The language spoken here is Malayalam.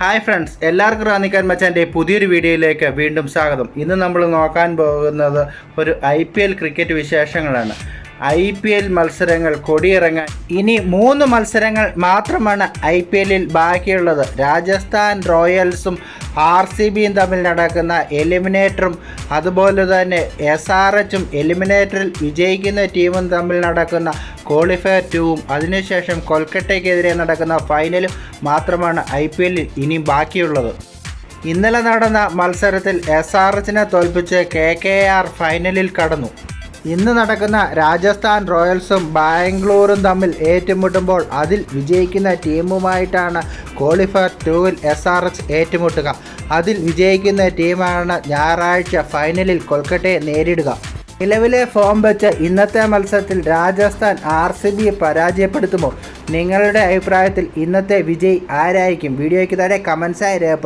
ഹായ് ഫ്രണ്ട്സ് എല്ലാവർക്കും റാന്നിക്കാൻ മച്ചാന്റെ പുതിയൊരു വീഡിയോയിലേക്ക് വീണ്ടും സ്വാഗതം. ഇന്ന് നമ്മൾ നോക്കാൻ പോകുന്നത് ഒരു ഐ പി എൽ ക്രിക്കറ്റ് വിശേഷങ്ങളാണ്. ഐ പി എൽ മത്സരങ്ങൾ കൊടിയിറങ്ങാൻ. ഇനി മൂന്ന് മത്സരങ്ങൾ മാത്രമാണ് ഐ പി എല്ലിൽ ബാക്കിയുള്ളത്. രാജസ്ഥാൻ റോയൽസും ആർ സി ബിയും തമ്മിൽ നടക്കുന്ന എലിമിനേറ്ററും അതുപോലെ തന്നെ എസ് ആർ എച്ചും എലിമിനേറ്ററിൽ വിജയിക്കുന്ന ടീമും തമ്മിൽ നടക്കുന്ന ക്വാളിഫയർ ടൂവും അതിനുശേഷം കൊൽക്കട്ടയ്ക്കെതിരെ നടക്കുന്ന ഫൈനലും മാത്രമാണ് ഐ പി എല്ലിൽ ഇനി ബാക്കിയുള്ളത്. ഇന്നലെ നടന്ന മത്സരത്തിൽ എസ് ആർ എച്ചിനെ തോൽപ്പിച്ച് കെ കെ ആർ ഫൈനലിൽ കടന്നു. ഇന്ന് നടക്കുന്ന രാജസ്ഥാൻ റോയൽസും ബാംഗ്ലൂരും തമ്മിൽ ഏറ്റുമുട്ടുമ്പോൾ അതിൽ വിജയിക്കുന്ന ടീമുമായിട്ടാണ് ക്വാളിഫയർ ടൂവിൽ എസ് ആർ എച്ച് ഏറ്റുമുട്ടുക. അതിൽ വിജയിക്കുന്ന ടീമാണ് ഞായറാഴ്ച ഫൈനലിൽ കൊൽക്കട്ടയെ നേരിടുക. നിലവിലെ ഫോം വെച്ച് ഇന്നത്തെ മത്സരത്തിൽ രാജസ്ഥാൻ ആർ സി ബിയെ പരാജയപ്പെടുത്തുമോ? നിങ്ങളുടെ അഭിപ്രായത്തിൽ ഇന്നത്തെ വിജയി ആരായിരിക്കും? വീഡിയോയ്ക്ക് താഴെ കമൻസായി രേഖ